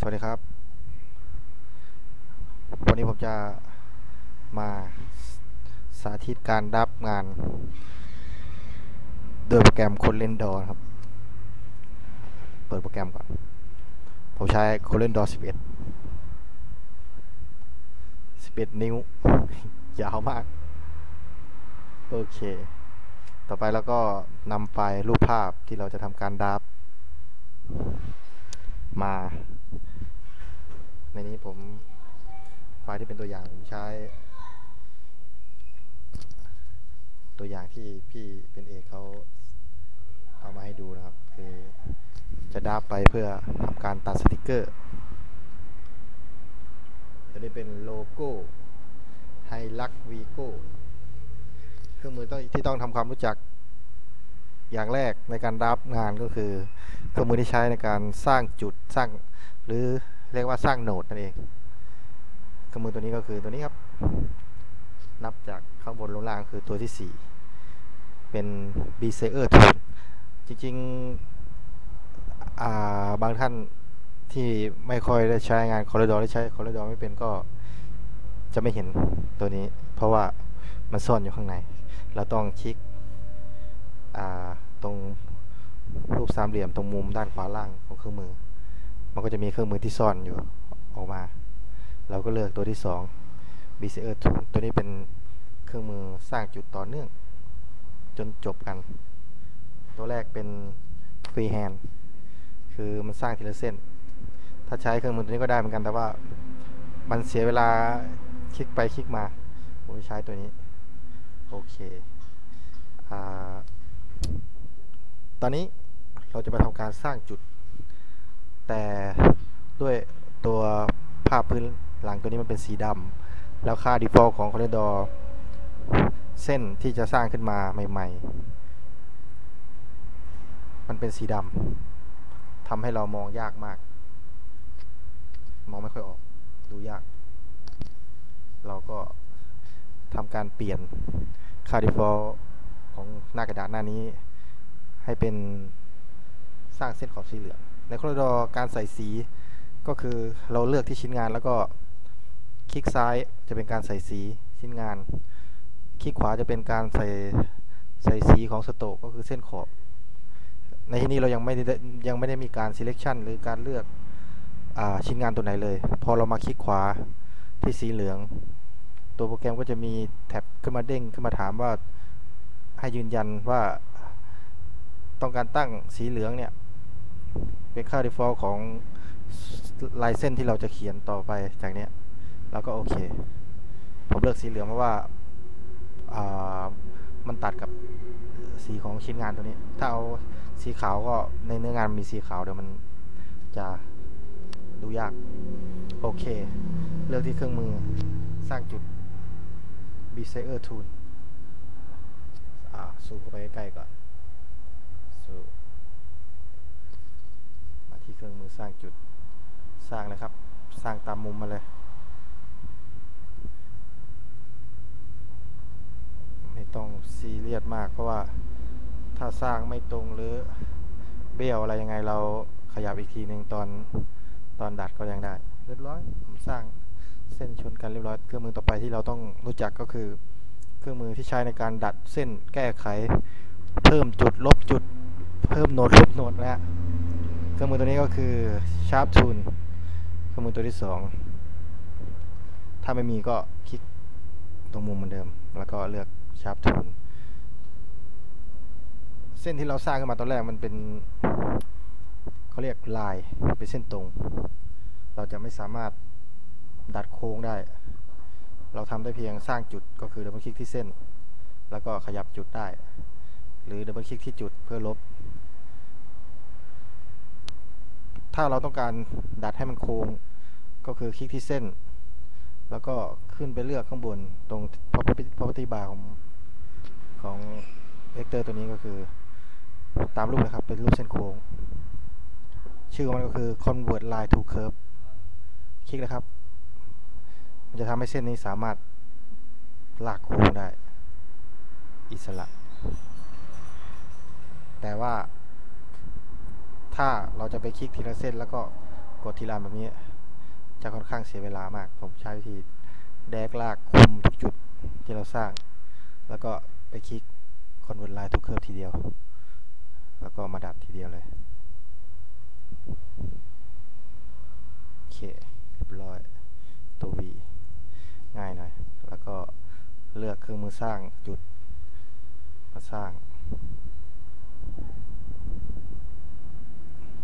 สวัสดีครับ วันนี้ผมจะมาสาธิตการดับงาน โดยโปรแกรมคนเล่นดอครับ เปิดโปรแกรมก่อน ผมใช้คนเล่นดอ11 11 นิ้ว ยาวมาก โอเค ต่อไปแล้วก็นำไฟล์รูปภาพที่เราจะทำการดับมา ในนี้ผมไฟล์ที่เป็นตัวอย่างผมใช้ ตัวอย่างที่พี่เป็นเอกเขาเอามาให้ดูนะครับ คือจะดับไปเพื่อทำการตัดสติกเกอร์ตัวนี้เป็นโลโก้ไฮลักวีโก้เครื่องมือต้องที่ต้องทำความรู้จัก อย่างแรกในการรับงานก็คือเครื่องมือที่ใช้ในการสร้างจุดสร้าง หรือเรียกว่าสร้างโนดนั่นเองเครื่องมือตัวนี้ก็คือตัวนี้ครับ นับจากข้างบนลงล่างคือตัวที่ 4 เป็น b s a y e r Tool จริงๆบางท่านที่ไม่ค่อยได้ใช้งาน Corridor ได้ใช้ Corridor ไม่เป็นก็จะไม่เห็นตัวนี้ เพราะว่ามันซ่อนอยู่ข้างใน เราต้องคลิก ตรงรูปสามเหลี่ยมตรงมุมด้านขวาล่างของเครื่องมือ มันก็จะมีเครื่องมือที่ซ่อนอยู่ออกมา เราก็เลือกตัวที่ 2 b c r Tool ตัวนี้เป็นเครื่องมือสร้างจุดต่อเนื่อง จนจบกัน ตัวแรกเป็น freehand คือมันสร้างทีละเส้น ถ้าใช้เครื่องมือตัวนี้ก็ได้เหมือนกัน แต่ว่ามันเสียเวลาคลิกไปคลิกมา ผมใช้ตัวนี้ โอเค อ่า ตอนนี้เราจะไปทำการสร้างจุด แต่ด้วยตัวภาพพื้นหลังตัวนี้มันเป็นสีดำแล้วค่า default ของ Corridor เส้นที่จะสร้างขึ้นมาใหม่ ๆ มันเป็นสีดำทำให้เรามองยากมาก มองไม่ค่อยออก ดูยาก เราก็ทำการเปลี่ยนค่า default ของหน้ากระดาษหน้านี้ ให้เป็นสร้างเส้นขอบสีเหลือง ในคอร์ดอการใส่สีก็คือเราเลือกที่ชิ้นงานแล้วก็คลิกซ้ายจะเป็นการใส่สีชิ้นงาน คลิกขวาจะเป็นการใส่ใส่สีของสโตกก็คือเส้นขอบ ในที่นี้เรายังไม่ได้ยังไม่ได้มีการ selection หรือการเลือกอชิ้นงานตัวไหนเลย พอเรามาคลิกขวาที่สีเหลือง ตัวโปรแกรมก็จะมีแท็บขึ้นมาเด้งขึ้นมาถามว่า ให้ยืนยันว่าต้องการตั้งสีเหลืองเนี่ย เป็นค่า default ของลายเส้นที่เราจะเขียนต่อไปจากนี้เราก็โอเค ผมเลือกสีเหลืองเพราะว่ามันตัดกับสีของชิ้นงานตัวนี้ ถ้าเอาสีขาวก็ในเนื้องานมีสีขาวเดี๋ยวมันจะดูยาก โอเค เลือกที่เครื่องมือสร้างจุด b s a y e r Tool ซูมเข้าไปใกล้ๆก่อนซูมาที่เครื่องมือสร้างจุดสร้างนะครับ สร้างตามมุมมาเลย ไม่ต้องซีเรียสมาก เพราะว่าถ้าสร้างไม่ตรงหรือเบี้ยวอะไรยังไงเราขยับอีกทีหนึ่งตอนตอนดัดก็ยังได้ เรียบร้อยผมสร้างเส้นชนกันเรียบร้อยเครื่องมือต่อไปที่เราต้องรู้จักก็คือ เครื่องมือที่ใช้ในการดัดเส้นแก้ไข เพิ่มจุดลบจุด เพิ่มโหนดลบโหนดนะฮะเครื่องมือตัวนี้ก็คือ Sharp Tool เครื่องมือตัวที่ 2 ถ้าไม่มีก็คลิกตรงมุมเหมือนเดิม แล้วก็เลือก Sharp Tool เส้นที่เราสร้างขึ้นมาตอนแรกมันเป็นเขาเรียกลายเป็นเส้นตรง เราจะไม่สามารถดัดโค้งได้ เราทำได้เพียงสร้างจุดก็คือดับเบิลคลิกที่เส้น แล้วก็ขยับจุดได้ หรือดับเบิลคลิกที่จุดเพื่อลบ ถ้าเราต้องการดัดให้มันโค้งก็คือคลิกที่เส้น แล้วก็ขึ้นไปเลือกข้างบนตรง property bar ของของเวกเตอร์ตัวนี้ก็คือตามรูปนะครับ เป็นรูปเส้นโค้ง ชื่อมันก็คือ convert line to curve คลิกนะครับ จะทำให้เส้นนี้สามารถลากค้งได้ อิสระ แต่ว่า ถ้าเราจะไปคลิกทีละเส้น แล้วก็กดทีละแบบนี้ จะค่อนข้างเสียเวลามาก ผมใช้วิธีแดกลากคุมทุกจุดที่เราสร้าง แล้วก็ไปคลิก convert line to curve ทีเดียว แล้วก็มาดัดทีเดียวเลยโอเคเรียบร้อยตัว V ง่ายหน่อย แล้วก็เลือกเครื่องมือสร้างจุดมาสร้าง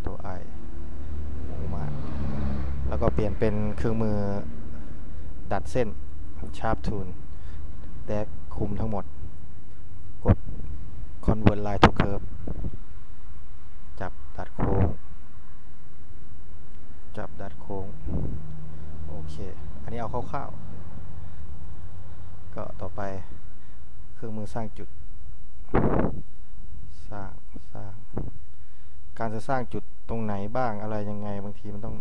ตัว I โอ้มาก แล้วก็เปลี่ยนเป็นเครื่องมือดัดเส้น Sharp Tool แดกคุมทั้งหมด กด Convert Line to Curve จับดัดโค้ง จับดัดโค้ง โอเค อันนี้เอาคร่าวๆ ก็ต่อไปเครื่องมือสร้างจุด สร้างสร้าง การจะสร้างจุดตรงไหนบ้างอะไรยังไงบางทีมันต้อง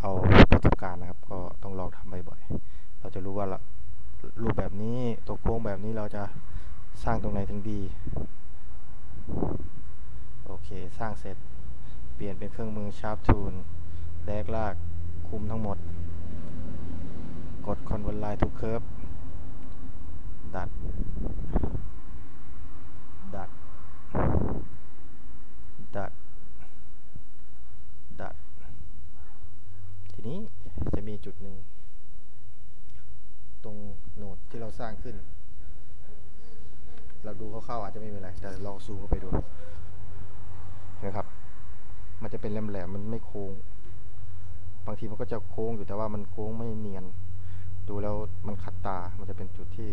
เอาประสบการณ์นะครับ ก็ต้องลองทำบ่อยๆเราจะรู้ว่ารารูปแบบนี้ตัวโค้งแบบนี้เราจะสร้างตรงไหนถึงดีโอเค สร้างเสร็จ เปลี่ยนเป็นเครื่องมือ Sharp Tool แดกลาก คุมทั้งหมด กด Convert Line to Curve ดัด ดัด ดัด ดัด ทีนี้จะมีจุดหนึ่ง ตรงโหนดที่เราสร้างขึ้น เราดูคร่าวๆอาจจะไม่มีอะไร แต่ลองซูมเข้าไปดูนะครับ มันจะเป็นแหลมๆมันไม่โค้ง บางทีมันก็จะโค้งอยู่แต่ว่ามันโค้งไม่เนียน ดูแล้วมันขัดตา มันจะเป็นจุดที่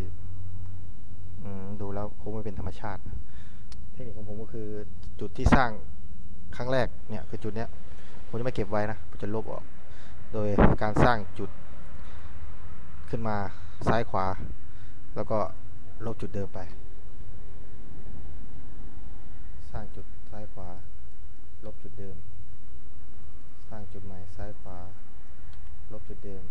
ดูแล้วคงไม่เป็นธรรมชาติ เทคนิคของผมก็คือจุดที่สร้างครั้งแรกเนี่ยคือจุดเนี้ยผมจะไม่เก็บไว้นะผมจะลบออก โดยการสร้างจุดขึ้นมาซ้ายขวา แล้วก็ลบจุดเดิมไป สร้างจุดซ้ายขวา ลบจุดเดิม สร้างจุดใหม่ซ้ายขวา ลบจุดเดิม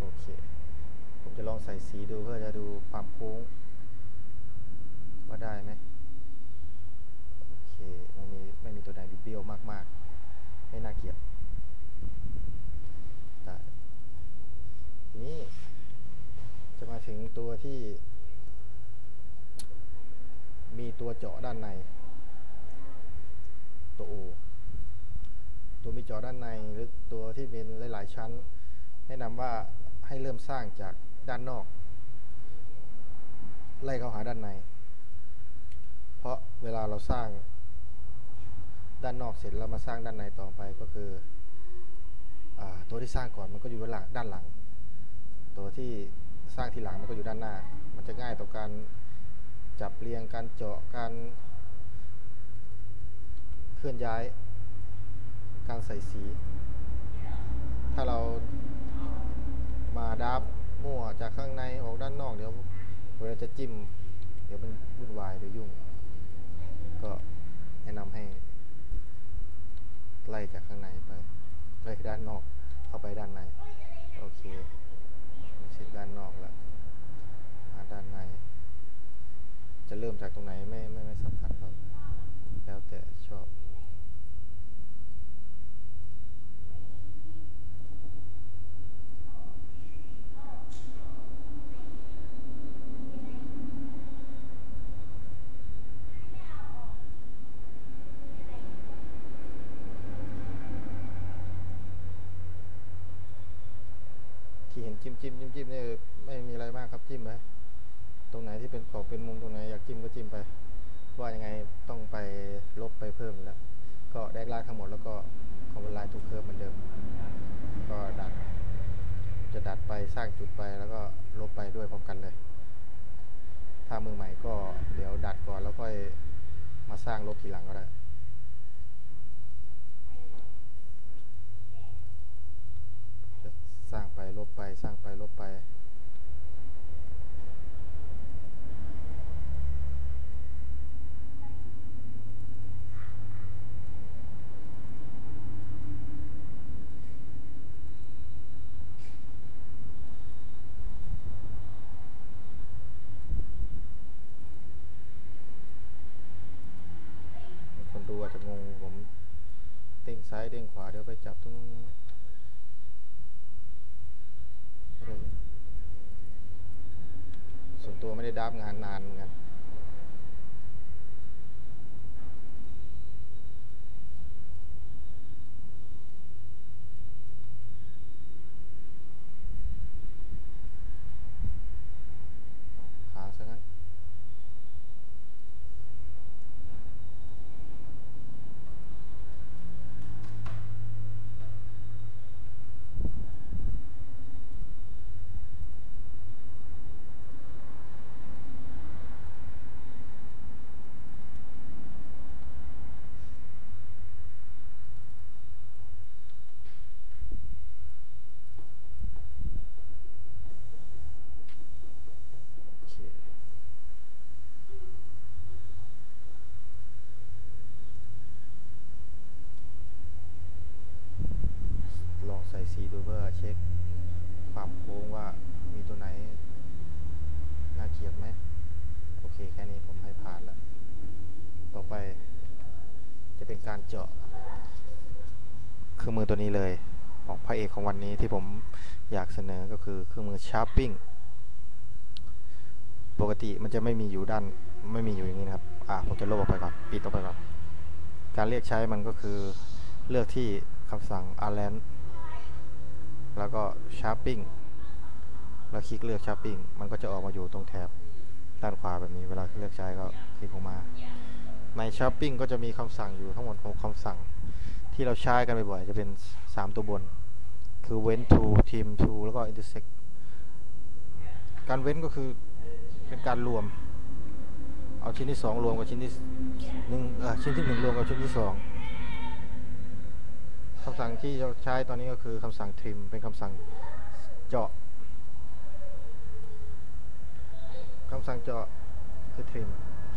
โอเค ผมจะลองใส่สีดูเพื่อจะดูความโค้ง ว่าได้ไหมโอเคไม่มีไม่มีตัวใดบิดเบี้ยวมากๆ ไม่น่าเกลียดทีนี้จะมาถึงตัวที่ มีตัวเจาะด้านใน ตัว O ตัวมีเจาะด้านในหรือตัวที่เป็นหลาย ๆ ชั้น แนะนำว่าให้เริ่มสร้างจาก ด้านนอก ไล่เข้าหาด้านใน เพราะเวลาเราสร้าง ด้านนอกเสร็จแล้วมาสร้างด้านในต่อไปก็คืออตัวที่สร้างก่อนมันก็อยู่ด้านหลังด้านหลัง ตัวที่สร้างทีหลังมันก็อยู่ด้านหน้า มันจะง่ายต่อการจับเรียงการเจาะการเคลื่อนย้าย การใส่สี ถ้าเรามาดับ มั่วจากข้างในออกด้านนอกเดี๋ยวเวลาจะจิ้ม เดี๋ยวมันวุ่นวายเดี๋ยวยุ่ง ก็แนะนำให้ ไล่จากข้างในไปไล่ด้านนอกเข้าไปด้านใน โอเคเสร็จด้านนอกแล้วมาด้านใน จะเริ่มจากตรงไหนไม่ไม่ไม่สำคัญครับ แล้วแต่ชอบ ที่เห็น จิ้มนี่ไม่มีอะไรมากครับจิ้มไปตรงไหนที่เป็นขอบเป็นมุมตรงไหนอยากจิ้มก็จิ้มไป ว่ายังไงต้องไปลบไปเพิ่มแล้ว ก็แดกลากทั้งหมดแล้วก็คอมเวลายทุกเคิร์เหมือนเดิม ก็ดัด จะดัดไปสร้างจุดไปแล้วก็ลบไปด้วยพร้อมกันเลย ถ้ามือใหม่ก็เดี๋ยวดัดก่อนแล้วค่อยมาสร้างลบทีหลังก็ได้ จะ สร้างไปลบไปสร้างไปลบไป โดูอาจจะงงผมเด้งซ้ายเด้งขวาเดี๋ยวไปจับตรงนู้นนะไม่ได้ รับงานนานเหมือนกัน ค้างซะงั้น โอเค ลองใส่สีดู เพื่อเช็คความโค้งว่ามีตัวไหนน่าเกลียดไหมโอเคแค่นี้ผมให้ผ่านแล้ว ต่อไปจะเป็นการเจาะเครื่องมือตัวนี้เลยของพระเอกของวันนี้ที่ผมอยากเสนอก็คือเครื่องมือชาร์ปปิ้งปกติมันจะไม่มีอยู่ด้านไม่มีอยู่อย่างนี้นะครับ อ่าผมจะลบออกไปก่อน ปิดออกไปก่อน การเรียกใช้มันก็คือเลือกที่คำสั่ง align แล้วก็ sharping แล้วคลิกเลือก sharping มันก็จะออกมาอยู่ตรงแถบด้านขวาแบบนี้ เวลาเลือกใช้ก็คลิกออกมา ใน sharping ก็จะมีคำสั่งอยู่ทั้งหมด6คำสั่ง ที่เราใช้กันบ่อยๆจะเป็น 3 ตัวบน คือ wen to trim to แล้วก็ intersect การเว้นก็คือเป็นการรวม เอาชิ้นที่สองรวมกับชิ้นที่หนึ่งเอ่อชิ้นที่หนึ่งรวมกับชิ้นที่สอง คำสั่งที่เราใช้ตอนนี้ก็คือคำสั่ง trim เป็นคำสั่งเจาะคำสั่งเจาะคือ trim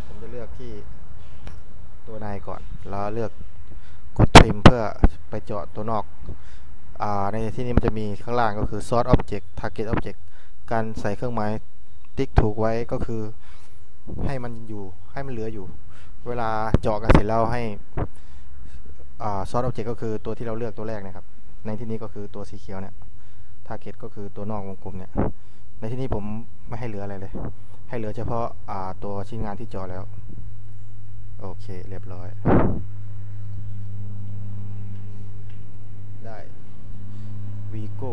ผมจะเลือกที่ตัวในก่อน แล้วเลือกกด trim เพื่อไปเจาะตัวนอกอ่าในที่นี้มันจะมีข้างล่างก็คือ source object target object การใส่เครื่องหมายติ๊กถูกไว้ก็คือให้มันอยู่ให้มันเหลืออยู่ เวลาเจาะกันเสร็จแล้วให้ ซอสออบเจกต์ก็คือตัวที่เราเลือกตัวแรกนะครับ ในที่นี้ก็คือตัวสีเขียวเนี่ยทาร์เก็ตก็คือตัวนอกวงกลมเนี่ย ในที่นี้ผมไม่ให้เหลืออะไรเลย ให้เหลือเฉพาะาตัวชิ้นงานที่จอแล้ว โอเค เรียบร้อย ได้วีโก้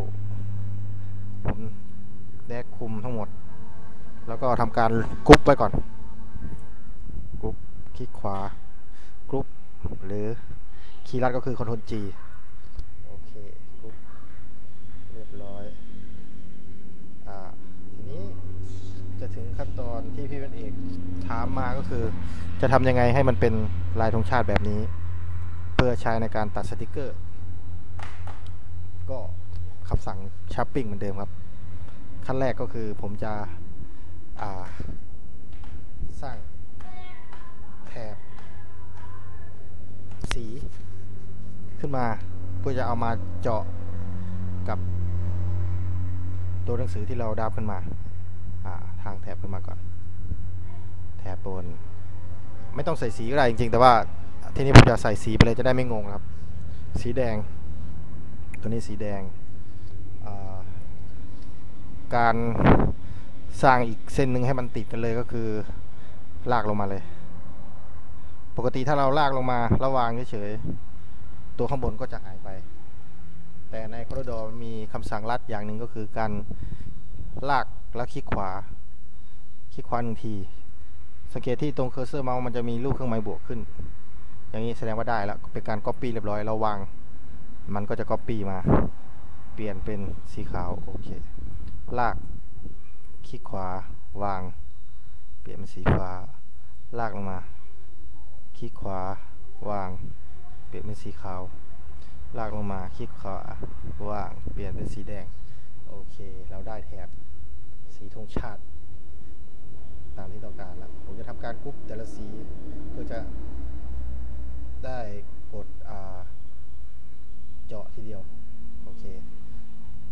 ผมแดกคุมทั้งหมด แล้วก็ทำการกรุ๊ปไว้ก่อนกรุ๊ปคลิกขวากรุ๊ปหรือ คีย์ลัดก็คือ Ctrl G โอเคกรุ๊ปเรียบร้อยอ่าทีนี้จะถึงขั้นตอนที่พี่เป็นเอกถามมาก็คือ จะทำยังไงให้มันเป็นลายธงชาติแบบนี้ เพื่อใช้ในการตัดสติกเกอร์ ก็คำสั่งชัปปิ้งเหมือนเดิมครับ ขั้นแรกก็คือผมจะอ่าสร้างแถบสี ขึ้นมา เพื่อจะเอามาเจาะกับตัวหนังสือที่เราดับขึ้นมาทางแถบขึ้นมาก่อน แถบบน ไม่ต้องใส่สีก็ได้จริงๆ แต่ว่าทีนี้ผมจะใส่สีไปเลยจะได้ไม่งงครับ สีแดง ตัวนี้สีแดงาการสร้างอีกเส้นหนึ่งให้มันติดกันเลยก็คือลากลงมาเลย ปกติถ้าเราลากลงมาระวางเฉยๆ ตัวข้างบนก็จะหายไป แต่ในคอร์ดอมีคำสั่งลัดอย่างหนึ่งก็คือการลากแล้วคลิกขวา คลิกขวาหนึ่งที สังเกตที่ตรงเคอร์เซอร์เมาส์มันจะมีรูปเครื่องหมายบวกขึ้น อย่างนี้แสดงว่าได้แล้วเป็นการ Copy เรียบร้อยเราวาง มันก็จะ Copy มา เปลี่ยนเป็นสีขาวโอเค ลาก คลิกขวาวาง เปลี่ยนเป็นสีฟ้า ลากลงมา คลิกขวาวาง เปลี่ยนเป็นสีขาว ลากลงมาคลิกขวาว่างเปลี่ยนเป็นสีแดง โอเค เราได้แถบสีธงชาติ ตามที่ต้องการแล้วผมจะทำการกรุ๊ปแต่ละสีเพื่อจะได้กดเจาะทีเดียว โอเค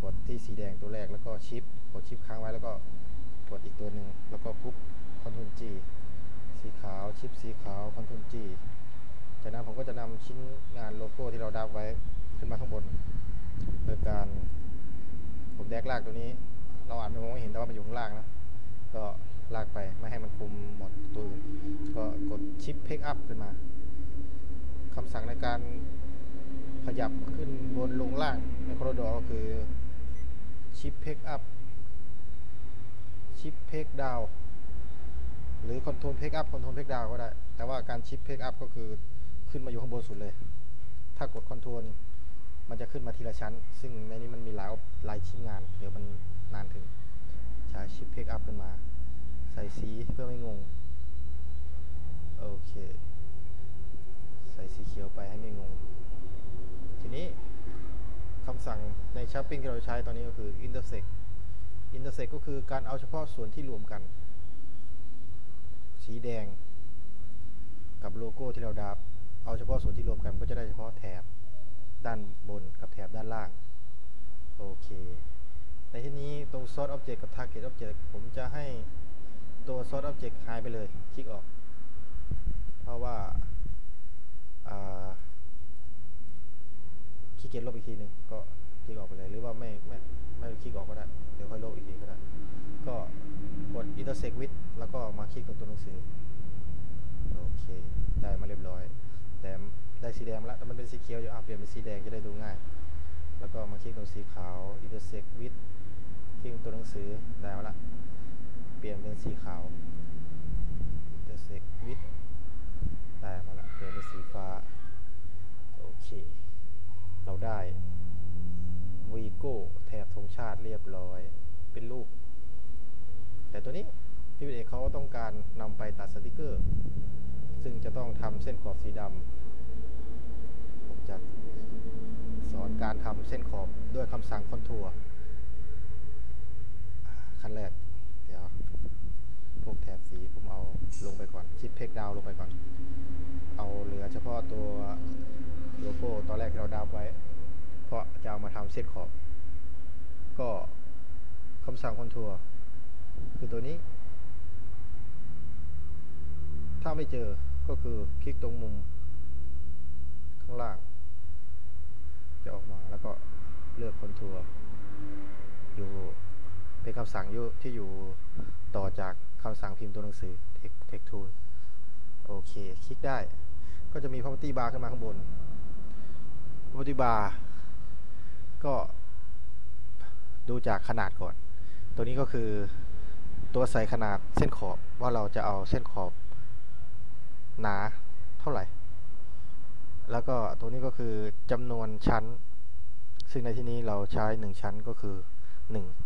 กดที่สีแดงตัวแรกแล้วก็ชิป กดชิปค้างไว้แล้วก็กดอีกตัวหนึ่งแล้วก็กรุ๊ปคอนโทรลจีสีขาวชิปสีขาวคอนโทรลจี จากนั้นผมก็จะนำชิ้นงานโลโก้ที่เราดับไว้ขึ้นมาข้างบน โดยการผมแดกลากตัวนี้ เราอาจไม่มองไม่เห็นแต่ว่ามันอยู่ข้างล่างนะ ก็ลากไปไม่ให้มันคุมหมดตัวอื่นก็กดชิปเพกอัพขึ้นมาคำสั่งในการขยับขึ้นบนลงล่างในคอร์ดอก็คือชิปเพกอัพชิปเพกดาวหรือคอนโทรลเพกอัพคอนโทรลเพกดาวก็ได้ แต่ว่าการชิปเพกอัพก็คือ ขึ้นมาอยู่ข้างบนสุดเลย ถ้ากดคอนโทรลมันจะขึ้นมาทีละชั้น ซึ่งในนี้มันมีหลายหลายชิ้นงาน เดี๋ยวมันนานถึง ใช้ชิปเพกอัพขึ้นมา ใส่สีเพื่อไม่งง โอเค ใส่สีเขียวไปให้ไม่งง ทีนี้คำสั่งใน Shopping ที่เราใช้ตอนนี้ก็คือ intersect intersect ก็คือการเอาเฉพาะส่วนที่รวมกัน สีแดง กับโลโก้ที่เราดับ เอาเฉพาะส่วนที่รวมกันก็จะได้เฉพาะแถบด้านบนกับแถบด้านล่าง โอเค ในที่นี้ตรง source object กับ target object ผมจะให้ตัว source object หายไปเลย คลิกออก เพราะว่าขี้เกียจลบอีกทีหนึ่งก็คลิกออกไปเลย หรือว่าไม่ไม่ไม่คลิกออกก็ได้ เดี๋ยวค่อยลบอีกทีก็ได้ ก็กด intersect with แล้วก็มาคลิกตรงตัวหนังสือ โอเค ได้มาเรียบร้อย แต่ได้สีแดงแล้วแต่มันเป็นสีเขียวอยู่อะเปลี่ยนเป็นสีแดงจะได้ดูง่าย แล้วก็มาคลิกตรงสีขาว intersect with คลิกตรงตัวหนังสือได้มาละเปลี่ยนเป็นสีขาว intersect with ได้มาละเปลี่ยนเป็นสีฟ้า โอเค เราได้ Vigo แถบธงชาติเรียบร้อย เป็นรูป แต่ตัวนี้พี่วิเอกเขาต้องการนำไปตัดสติกเกอร์ ซึ่งจะต้องทำเส้นขอบสีดำผมจะสอนการทำเส้นขอบด้วยคำสั่งคอนทัวร์ขั้นแรก เดี๋ยว พวกแถบสีผมเอาลงไปก่อน ชิปเพกดาวลงไปก่อน เอาเหลือเฉพาะตัวโลโก้ตอนแรกที่เราดาวไว้ เพราะจะเอามาทำเส้นขอบ ก็คำสั่งคอนทัวร์คือตัวนี้ ถ้าไม่เจอ ก็คือคลิกตรงมุมข้างล่าง จะออกมาแล้วก็เลือกคอนทัวร์อยู่เป็นคำสั่งยที่อยู่ต่อจากคำสั่งพิมพ์ตัวหนังสือ Text Tool โอเค คลิกได้ ก็จะมี property bar ขึ้นมาข้างบน property bar ก็ดูจากขนาดก่อน ตัวนี้ก็คือตัวใส่ขนาดเส้นขอบว่าเราจะเอาเส้นขอบ หนาเท่าไหร่ แล้วก็ตัวนี้ก็คือจำนวนชั้น ซึ่งในที่นี้เราใช้ 1 ชั้นก็คือ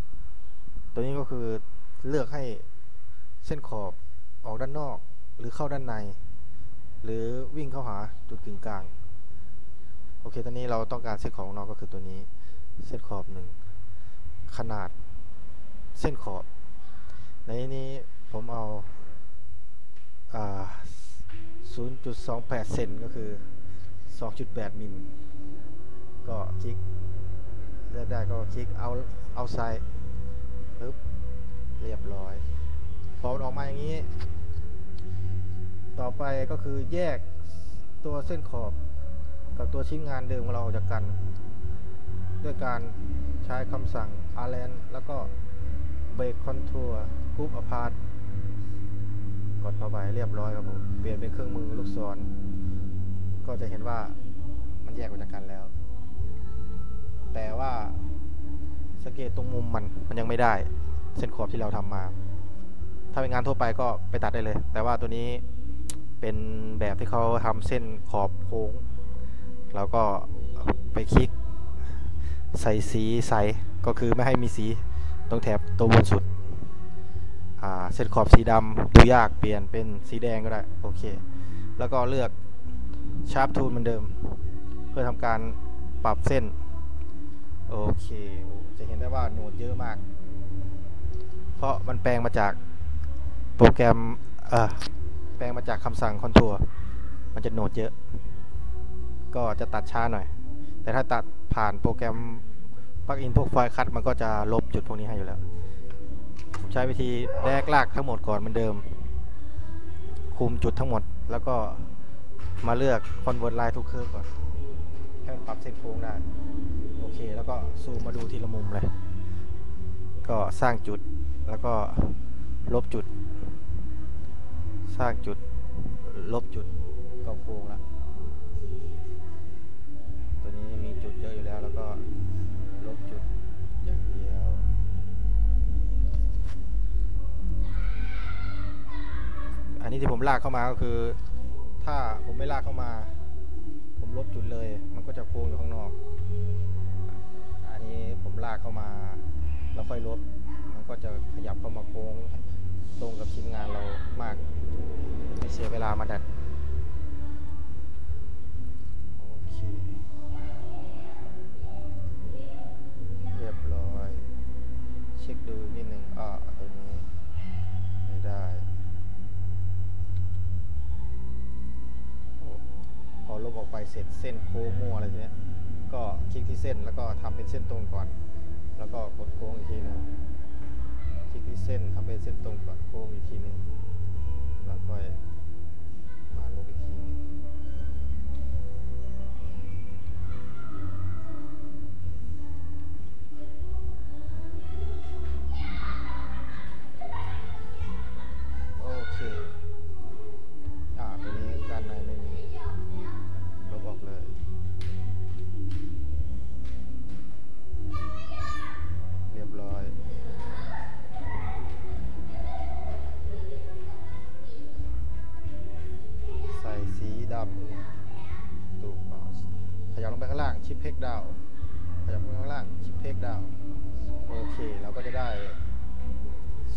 1 ตัวนี้ก็คือเลือกให้เส้นขอบออกด้านนอก หรือเข้าด้านใน หรือวิ่งเข้าหาจุดกึ่งกลางโอเค ตอนนี้เราต้องการเส้นขอบของเราก็คือตัวนี้ เส้นขอบหนึ่ง ขนาด เส้นขอบ ในนี้ผมเอาอ่า 0.28 เซนก็คือ 2.8 มิล ก็คลิกเลือกได้ก็คลิกเอาเอาไซด์ปึ๊บเรียบร้อย พอออกมาอย่างนี้ ต่อไปก็คือแยกตัวเส้นขอบกับตัวชิ้นงานเดิมของเราออกจากกัน ด้วยการใช้คำสั่ง a l a n แล้วก็ break contour group apart ดเข้าไปเรียบร้อยครับผม เปลี่ยนเป็นเครื่องมือลูกศร ก็จะเห็นว่ามันแยกออกจากกันแล้ว แต่ว่าสังเกตตรงมุมมันมันยังไม่ได้ เส้นขอบที่เราทำมา ถ้าเป็นงานทั่วไปก็ไปตัดได้เลย แต่ว่าตัวนี้เป็นแบบที่เขาทำเส้นขอบโค้งเราก็ไปคลิกใส่สีใส่ก็คือไม่ให้มีสีตรงแถบตัวบนสุด เส้นขอบสีดำดูยากเปลี่ยนเป็นสีแดงก็ได้โอเค แล้วก็เลือกชาร์ปทูลเหมือนเดิม เพื่อทำการปรับเส้น โอเค จะเห็นได้ว่าโหนดเยอะมาก เพราะมันแปลงมาจากโปรแกรมแปลงมาจากคำสั่งคอนทัวร์มันจะโหนดเยอะ ก็จะตัดช้าหน่อย แต่ถ้าตัดผ่านโปรแกรมปลักอินพวกไฟล์คัดมันก็จะลบจุดพวกนี้ให้อยู่แล้ว ใช้วิธีแยกลากทั้งหมดก่อนเหมือนเดิม คุมจุดทั้งหมดแล้วก็มาเลือกคอนเวิร์ตไลน์ทุกเครื่องก่อน ให้มันปรับเส้นโค้งได้ โอเค แล้วก็ซูมมาดูทีละมุมเลย ก็สร้างจุดแล้วก็ลบจุด สร้างจุด ลบจุดก็โค้งละ ที่ผมลากเข้ามาก็คือ ถ้าผมไม่ลากเข้ามา ผมลบจุดเลย มันก็จะโค้งอยู่ข้างนอก อันนี้ผมลากเข้ามา แล้วค่อยลบมันก็จะขยับเข้ามาโค้งตรงกับชิ้นงานเรามาก ไม่เสียเวลามาดัดเรียบร้อย เช็คดูนิดหนึ่งอ่าตัวนี้ ไม่ได้ อลบออกไปเสร็จเส้นโค้งมั่วอะไรทีเนี้ยก็คลิกที่เส้นแล้วก็ทำเป็นเส้นตรงก่อน แล้วก็กดโค้งอีกทีหนึงคลิกที่เส้นทำเป็นเส้นตรงก่อนโค้งอีกทีหนึงแล้วค่อย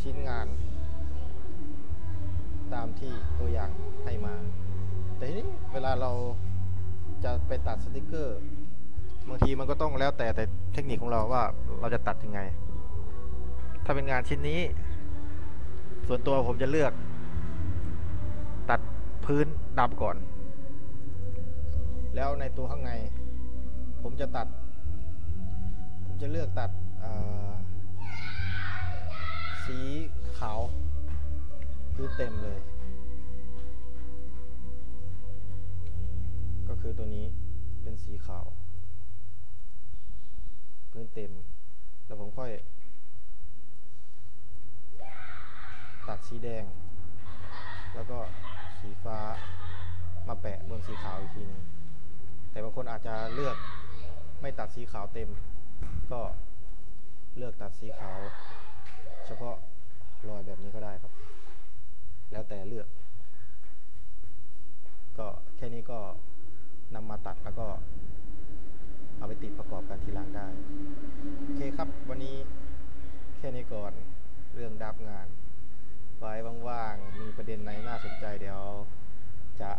ชิ้นงาน ตามที่ตัวอย่างให้มา แต่ทีนี้เวลาเราจะไปตัดสติกเกอร์บางทีมันก็ต้องแล้วแต่แต่เทคนิคของเราว่าเราจะตัดยังไง ถ้าเป็นงานชิ้นนี้ ส่วนตัวผมจะเลือก ตัดพื้นดำก่อน แล้วในตัวข้างใน ผมจะตัด ผมจะเลือกตัด สีขาวพื้นเต็มเลย ก็คือตัวนี้เป็นสีขาว พื้นเต็ม แล้วผมค่อย ตัดสีแดง แล้วก็สีฟ้ามาแปะบนสีขาวอีกทีนึงแต่บางคนอาจจะเลือกไม่ตัดสีขาวเต็ม ก็เลือกตัดสีขาว เฉพาะรอยแบบนี้ก็ได้ครับ แล้วแต่เลือก ก็แค่นี้ก็นำมาตัดแล้วก็เอาไปติดประกอบกันทีหลังได้ โอเคครับ วันนี้แค่นี้ก่อนเรื่องดับงาน ไว้ว่างๆ มีประเด็นไหนน่าสนใจเดี๋ยวจะ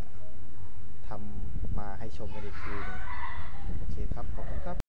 ทำมาให้ชมกันอีกทีนึงโอเคครับ ขอบคุณครับ